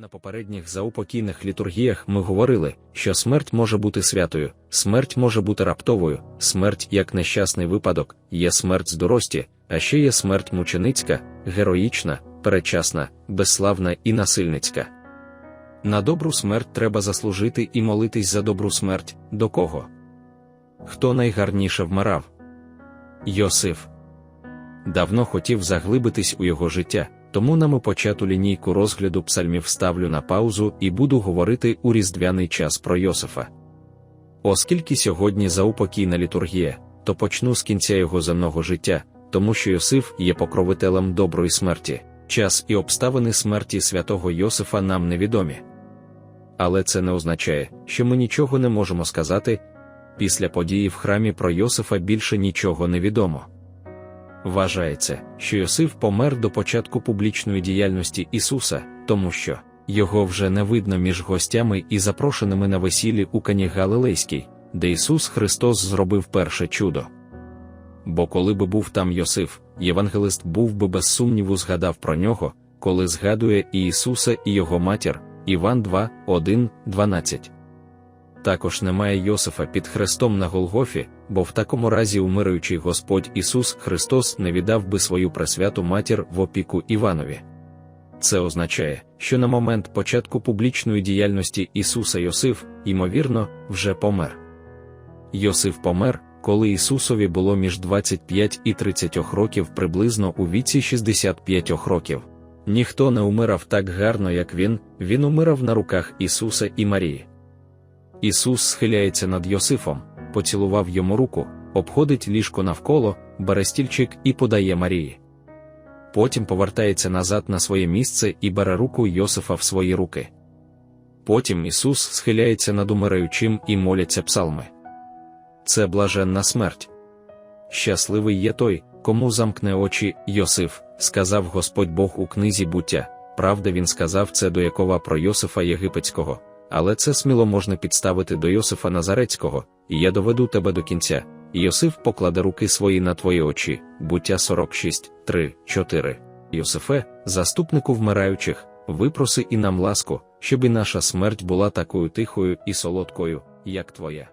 На попередніх заупокійних літургіях ми говорили, що смерть може бути святою, смерть може бути раптовою, смерть як нещасний випадок, є смерть з дорості, а ще є смерть мученицька, героїчна, передчасна, безславна і насильницька. На добру смерть треба заслужити і молитись за добру смерть до кого? Хто найгарніше вмирав? Йосиф. Давно хотів заглибитись у його життя, тому нам почату лінійку розгляду псальмів ставлю на паузу і буду говорити у різдвяний час про Йосифа. Оскільки сьогодні заупокійна літургія, то почну з кінця його земного життя, тому що Йосиф є покровителем доброї смерті, час і обставини смерті святого Йосифа нам невідомі. Але це не означає, що ми нічого не можемо сказати. Після події в храмі про Йосифа більше нічого не відомо. Вважається, що Йосиф помер до початку публічної діяльності Ісуса, тому що його вже не видно між гостями і запрошеними на весіллі у Кані Галилейській, де Ісус Христос зробив перше чудо. Бо коли би був там Йосиф, євангелист був би без сумніву згадав про нього, коли згадує і Ісуса і його матір, Іван 2, 1, 12. Також немає Йосифа під хрестом на Голгофі, бо в такому разі умираючий Господь Ісус Христос не віддав би свою пресвяту матір в опіку Іванові. Це означає, що на момент початку публічної діяльності Ісуса Йосиф, ймовірно, вже помер. Йосиф помер, коли Ісусові було між 25 і 30 років приблизно у віці 65 років. Ніхто не умирав так гарно, як він, він умирав на руках Ісуса і Марії. Ісус схиляється над Йосифом, поцілував йому руку, обходить ліжко навколо, бере стільчик і подає Марії. Потім повертається назад на своє місце і бере руку Йосифа в свої руки. Потім Ісус схиляється над умираючим і моляться псалми. Це блаженна смерть. Щасливий є той, кому замкне очі Йосиф, сказав Господь Бог у книзі буття. Правда, він сказав це до Якова про Йосифа Єгипетського, але це сміло можна підставити до Йосифа Назарецького, і я доведу тебе до кінця. Йосиф покладе руки свої на твої очі, буття 46, 3, 4. Йосифе, заступнику вмираючих, випроси і нам ласку, щоб і наша смерть була такою тихою і солодкою, як твоя.